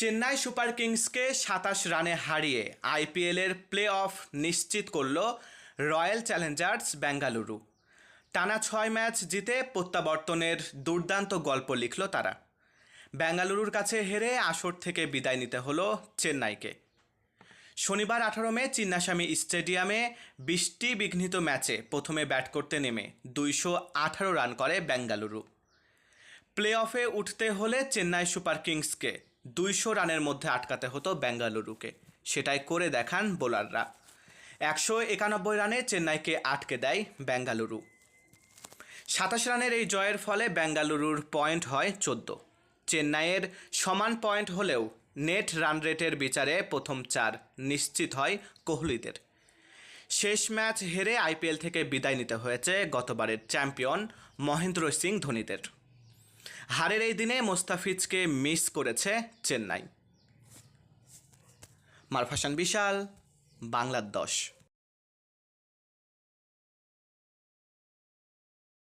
Chennai super কিংসকে সাতাশ রানে হারিয়ে আইপিএলের প্লে অফ নিশ্চিত করল রয়্যাল চ্যালেঞ্জার্স বেঙ্গালুরু। টানা ছয় ম্যাচ জিতে প্রত্যাবর্তনের দুর্দান্ত গল্প লিখল তারা। বেঙ্গালুরুর কাছে হেরে আসর থেকে বিদায় নিতে হলো চেন্নাইকে। শনিবার আঠারো মে চিন্নাস্বামী স্টেডিয়ামে বৃষ্টি বিঘ্নিত ম্যাচে প্রথমে ব্যাট করতে নেমে দুইশো আঠারো রান করে বেঙ্গালুরু। প্লে অফে উঠতে হলে চেন্নাই সুপার কিংসকে দুইশো রানের মধ্যে আটকাতে হতো বেঙ্গালুরুকে। সেটাই করে দেখান বোলাররা। একশো একানব্বই রানে চেন্নাইকে আটকে দেয় বেঙ্গালুরু। সাতাশ রানের এই জয়ের ফলে বেঙ্গালুরুর পয়েন্ট হয় চোদ্দ। চেন্নাইয়ের সমান পয়েন্ট হলেও নেট রান রেটের বিচারে প্রথম চার নিশ্চিত হয় কোহলিদের। শেষ ম্যাচ হেরে আইপিএল থেকে বিদায় নিতে হয়েছে গতবারের চ্যাম্পিয়ন মহেন্দ্র সিং ধোনিদের। হারের এই দিনে মোস্তাফিজকে মিস করেছে চেন্নাই। মারফাসান বিশাল বাংলার দশ।